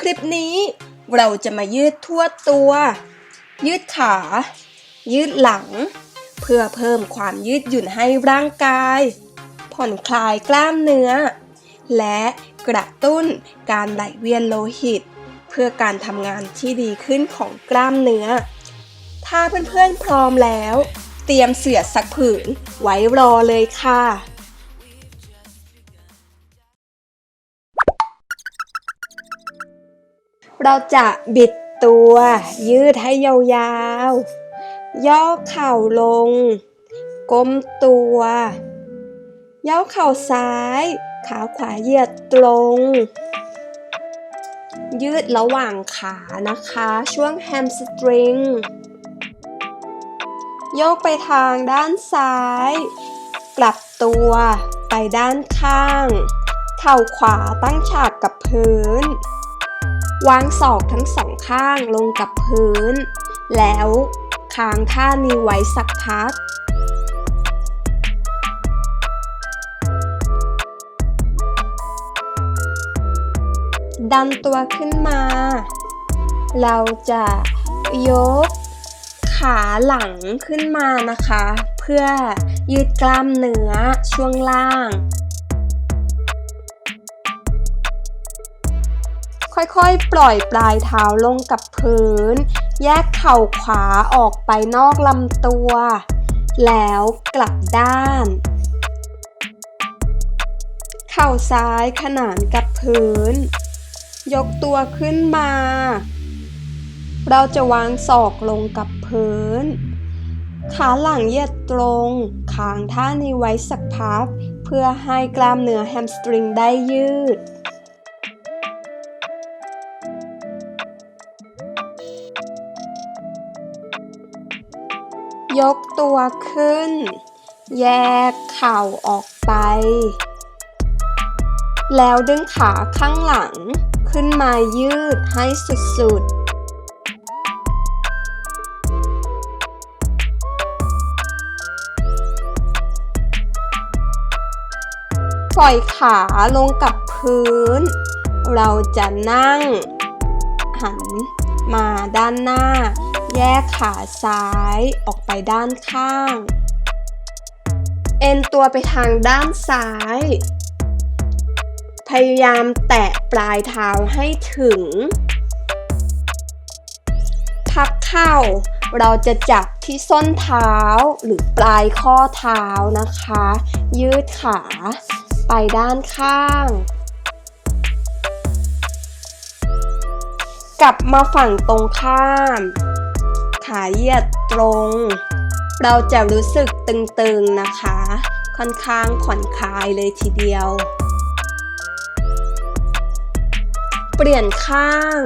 คลิปนี้ เราจะมายืดทั่วตัว ยืดขา ยืดหลัง เพื่อเพิ่มความยืดหยุ่นให้ร่างกาย ผ่อนคลายกล้ามเนื้อ และกระตุ้นการไหลเวียนโลหิต เพื่อการทำงานที่ดีขึ้นของกล้ามเนื้อ ถ้าเพื่อนๆพร้อมแล้ว เตรียมเสื่อสักผืนไว้รอเลยค่ะ เราจะบิดตัวยืดให้ยาวๆ ย่อเข่าลง ก้มตัว ย่อเข่าซ้าย ขาขวาเหยียดตรง ยืดระหว่างขานะคะ ช่วงแฮมสตริง โยกไปทางด้านซ้าย กลับตัวไปด้านข้าง เข่าขวาตั้งฉากกับพื้น วางศอกทั้งสองข้างลงกับพื้น แล้วค้างท่านี้ไว้สักพัก ดันตัวขึ้นมา เราจะยกขาหลังขึ้นมานะคะ เพื่อยืดกล้ามเนื้อช่วงล่าง ค่อยๆ ปล่อยปลายเท้าลงกับพื้น แยกเข่าขวาออกไปนอกลำตัว แล้วกลับด้าน เข่าซ้ายขนานกับพื้น ยกตัวขึ้นมา เราจะวางศอกลงกับพื้น ขาหลังเหยียดตรงค้างท่านี้ไว้สักพัก เพื่อให้กล้ามเนื้อแฮมสตริงได้ยืด ยกตัวขึ้น แยกเข่าออกไป แล้วดึงขาข้างหลังขึ้นมายืดให้สุด ๆปล่อยขาลงกับพื้น เราจะนั่ง หันมาด้านหน้า แยกขาซ้ายออกไปด้านข้าง เอ็นตัวไปทางด้านซ้าย พยายามแตะปลายเท้าให้ถึง พับเข่าเราจะจับที่ส้นเท้าหรือปลายข้อเท้านะคะ ยืดขาไปด้านข้างกลับมาฝั่งตรงข้าม ขาเหยียดตรง เราจะรู้สึกตึงๆนะคะ ค่อนข้างผ่อนคลายเลยทีเดียว เปลี่ยนข้าง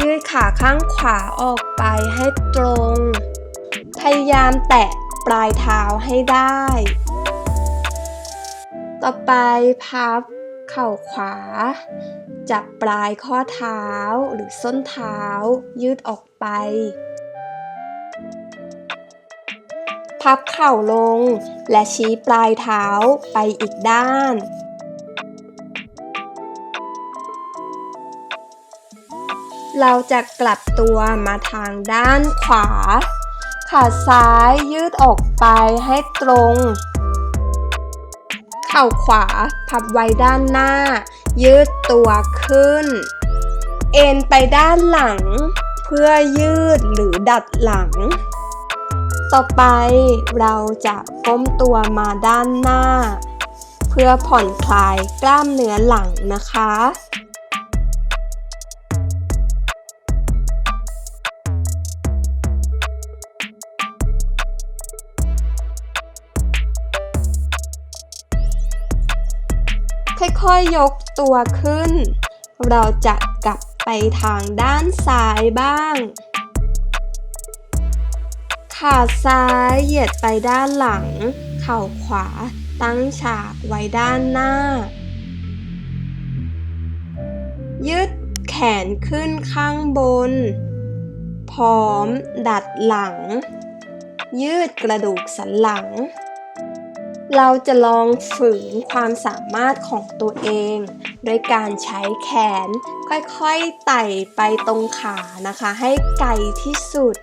ยืดขาข้างขวาออกไปให้ตรง พยายามแตะปลายเท้าให้ได้ ต่อไปพับเข่าขวา จับปลายข้อเท้าหรือส้นเท้ายืดออกไป พับเข่าลง และชี้ปลายเท้าไปอีกด้าน เราจะกลับตัวมาทางด้านขวา ขาซ้ายยืดออกไปให้ตรง เข่าขวาพับไว้ด้านหน้า ยืดตัวขึ้น เอ็นไปด้านหลัง เพื่อยืดหรือดัดหลัง ต่อไปเราจะก้มตัวมาด้านหน้า เพื่อผ่อนคลายกล้ามเนื้อหลังนะคะ ค่อยๆยกตัวขึ้น เราจะกลับไปทางด้านซ้ายบ้าง ขาซ้ายเหยียดไปด้านหลัง เข่าขวาตั้งฉากไว้ด้านหน้า ยืดแขนขึ้นข้างบน พร้อมดัดหลัง ยืดกระดูกสันหลัง เราจะลองฝืนความสามารถของตัวเอง โดยการใช้แขนค่อยๆไต่ไปตรงขานะคะ ให้ไกลที่สุด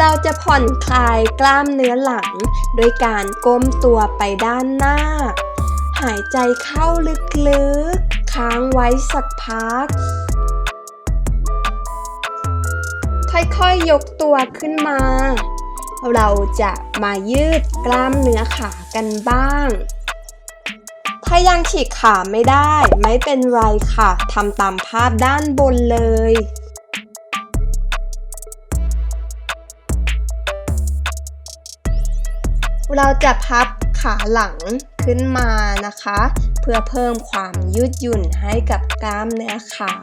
เราจะผ่อนคลายกล้ามเนื้อหลัง โดยการก้มตัวไปด้านหน้า หายใจเข้าลึกๆ ค้างไว้สักพัก ค่อยๆยกตัวขึ้นมา เราจะมายืดกล้ามเนื้อขากันบ้างถ้ายังฉีกขาไม่ได้ ไม่เป็นไรค่ะ ทำตามภาพด้านบนเลย เราจะพับขาหลังขึ้นมานะคะ เพื่อเพิ่มความยืดหยุ่นให้กับกล้ามเนื้อขา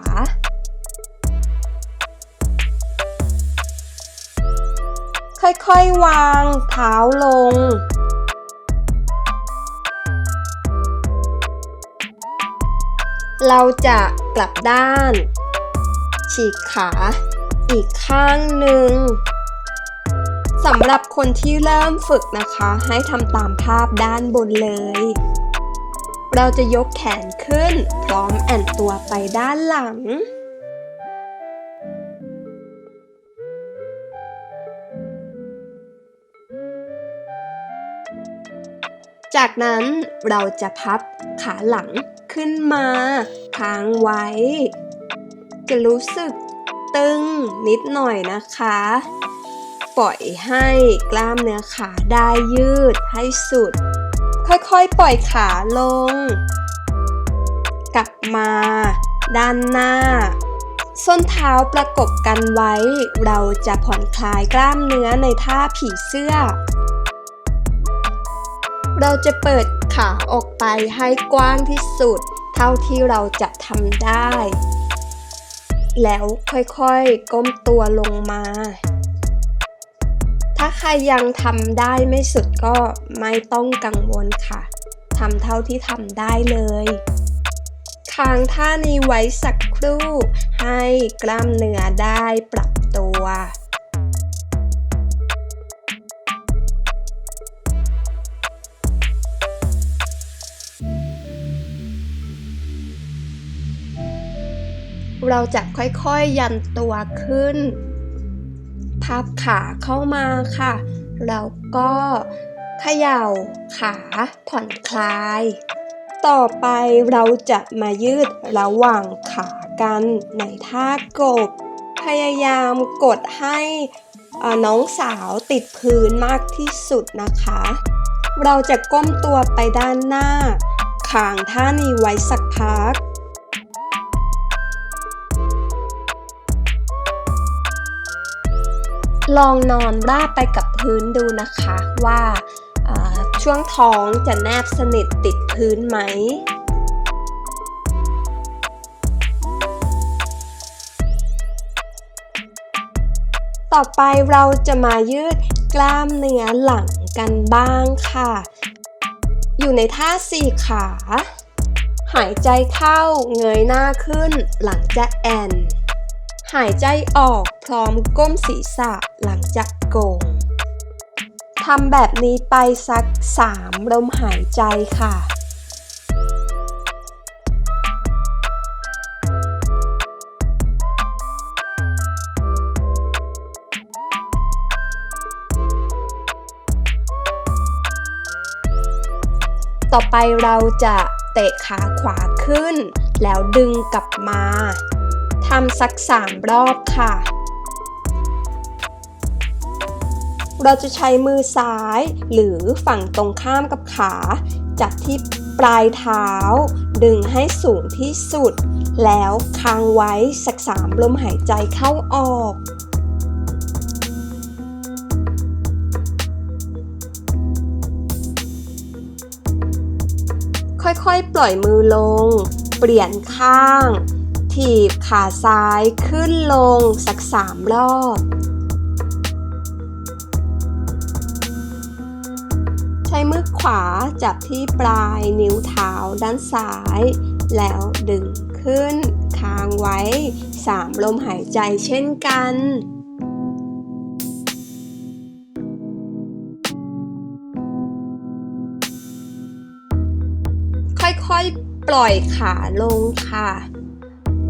ค่อยๆวางเท้าลงเราจะกลับด้าน ฉีกขาอีกข้างหนึ่ง สำหรับคนที่เริ่มฝึกนะคะ ให้ทำตามภาพด้านบนเลย เราจะยกแขนขึ้น พร้อมแอนตัวไปด้านหลัง จากนั้นเราจะพับขาหลังขึ้นมาค้างไว้ จะรู้สึกตึงนิดหน่อยนะคะ ปล่อยให้กล้ามเนื้อขาได้ยืดให้สุด ค่อยๆปล่อยขาลง กลับมา ด้านหน้า ส้นเท้าประกบกันไว้ เราจะผ่อนคลายกล้ามเนื้อในท่าผีเสื้อ เราจะเปิดขาออกไปให้กว้างที่สุด เท่าที่เราจะทำได้ แล้วค่อยๆ ก้มตัวลงมา ถ้าใครยังทำได้ไม่สุดก็ไม่ต้องกังวลค่ะทำเท่าที่ทำได้เลยค้างท่านี้ไว้สักครู่ ให้กล้ามเนื้อได้ปรับตัวเราจะค่อยๆยันตัวขึ้น พับขาเข้ามาค่ะ แล้วก็เขย่าขาผ่อนคลาย ต่อไปเราจะมายืดระหว่างขากันในท่ากบ พยายามกดให้น้องสาวติดพื้นมากที่สุดนะคะ เราจะก้มตัวไปด้านหน้าขางท่านี้ไว้สักพัก ลองนอนราบไปกับพื้นดูนะคะว่าช่วงท้องจะแนบสนิทติดพื้นไหม ต่อไปเราจะมายืดกล้ามเนื้อหลังกันบ้างค่ะ อยู่ในท่าสี่ขา หายใจเข้าเงยหน้าขึ้นหลังจะแอน หายใจออกพร้อมก้มศีรษะหลังจากโกงทำแบบนี้ไปสักสามลมหายใจค่ะต่อไปเราจะเตะขาขวาขึ้น แล้วดึงกลับมาำสักสามรอบค่ะ เราจะใช้มือซ้ายหรือฝั่งตรงข้ามกับขา จับที่ปลายเท้า ดึงให้สูงที่สุด แล้วค้างไว้สักสามลมหายใจเข้าออกค่อยๆ ปล่อยมือลง เปลี่ยนข้าง ถีบขาซ้ายขึ้นลงสักสามรอบ ใช้มือขวาจับที่ปลายนิ้วเท้าด้านซ้าย แล้วดึงขึ้นค้างไว้สามลมหายใจเช่นกันคค่อยๆ ปล่อยขาลงค่ะ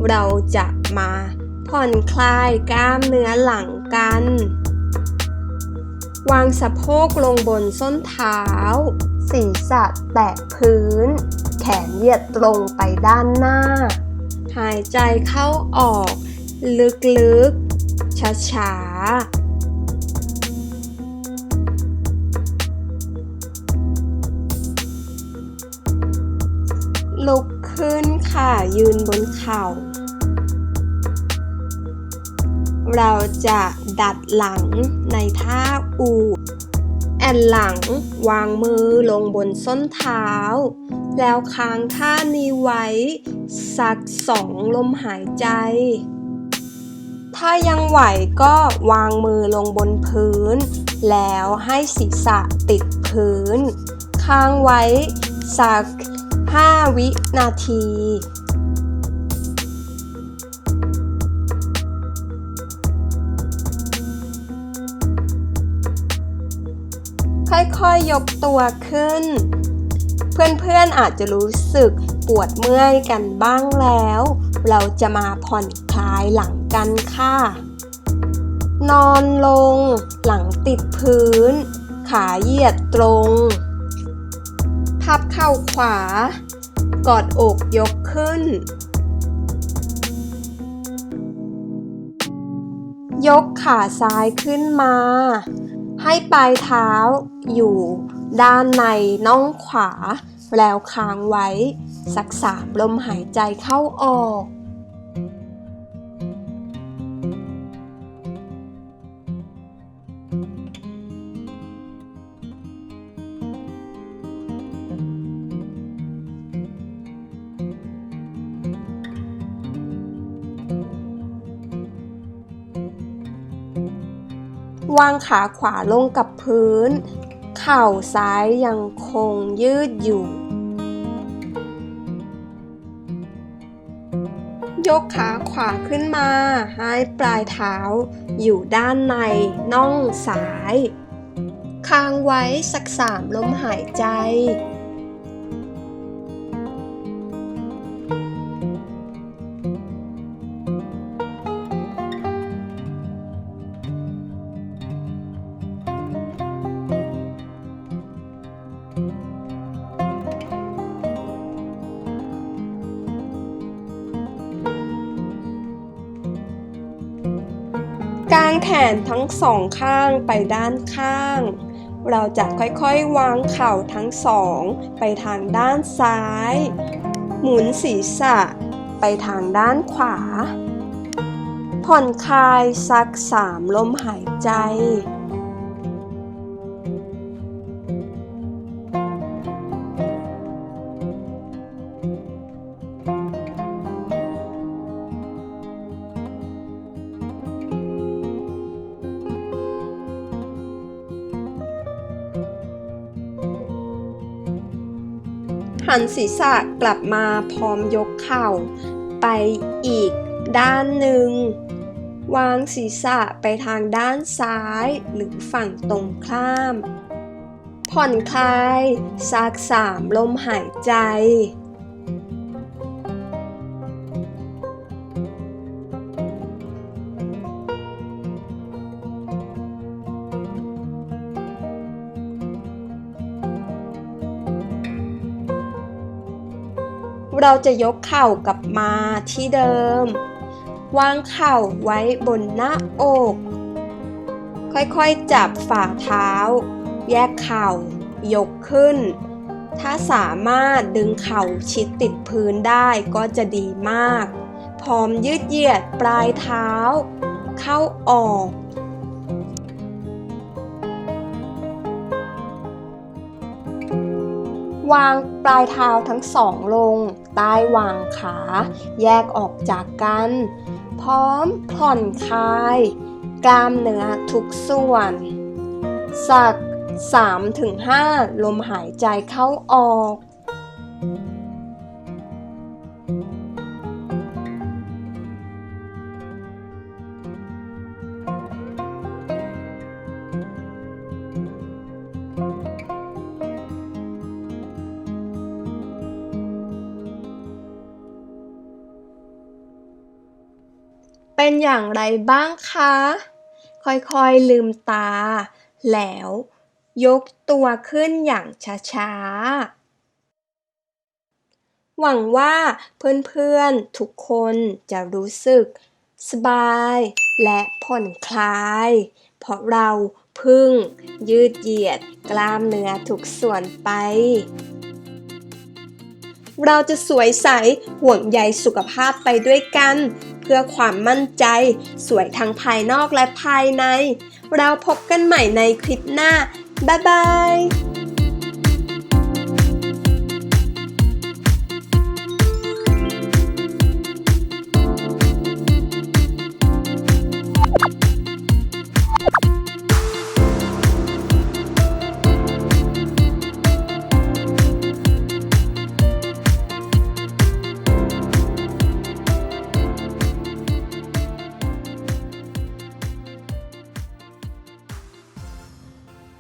เราจะมาผ่อนคลายกล้ามเนื้อหลังกัน วางสะโพกลงบนส้นเท้า ศีรษะแตะพื้น แขนเหยียดตรงไปด้านหน้า หายใจเข้าออก ลึกๆ ช้าๆลุกขึ้นค่ะยืนบนเข่า เราจะดัดหลังในท่าอู แอนหลังวางมือลงบนส้นเท้า แล้วค้างท่านี้ไว้ สักสองลมหายใจ ถ้ายังไหวก็วางมือลงบนพื้น แล้วให้ศีรษะติดพื้น ค้างไว้สัก 5 วินาที ค่อยๆยกตัวขึ้น เพื่อนๆอาจจะรู้สึกปวดเมื่อยกันบ้างแล้ว เราจะมาผ่อนคลายหลังกันค่ะ นอนลง หลังติดพื้น ขาเหยียดตรง พับเข่าขวา กอดอกยกขึ้น ยกขาซ้ายขึ้นมา ให้ปลายเท้าอยู่ด้านในน่องขวา แล้วค้างไว้ สักสามลมหายใจเข้าออก วางขาขวาลงกับพื้น เข่าซ้ายยังคงยืดอยู่ ยกขาขวาขึ้นมา ให้ปลายเท้า อยู่ด้านในน่องซ้าย ค้างไว้สักสามลมหายใจ กางแขนทั้งสองข้างไปด้านข้าง เราจะค่อยๆวางเข่าทั้งสองไปทางด้านซ้าย หมุนศีรษะไปทางด้านขวา ผ่อนคลายสักสามลมหายใจ หันศีรษะกลับมาพร้อมยกเข่า ไปอีกด้านหนึ่ง วางศีรษะไปทางด้านซ้ายหรือฝั่งตรงข้าม ผ่อนคลายสักสามลมหายใจ เราจะยกเข่ากลับมาที่เดิม วางเข่าไว้บนหน้าอก ค่อยๆจับฝ่าเท้า แยกเข่า ยกขึ้น ถ้าสามารถดึงเข่าชิดติดพื้นได้ก็จะดีมาก พร้อมยืดเหยียดปลายเท้า เข้าออกวางปลายเท้าทั้งสองลง ใต้วางขา แยกออกจากกัน พร้อมผ่อนคลาย กล้ามเนื้อทุกส่วน สัก 3-5 ลมหายใจเข้าออก อย่างไรบ้างคะ ค่อยๆลืมตา แล้วยกตัวขึ้นอย่างช้าๆ หวังว่าเพื่อนๆ ทุกคนจะรู้สึก สบายและผ่อนคลาย เพราะเราพึ่งยืดเหยียดกล้ามเนื้อทุกส่วนไป เราจะสวยใสห่วงใยสุขภาพไปด้วยกัน เพื่อความมั่นใจ สวยทั้งภายนอกและภายใน เราพบกันใหม่ในคลิปหน้า บ๊ายบาย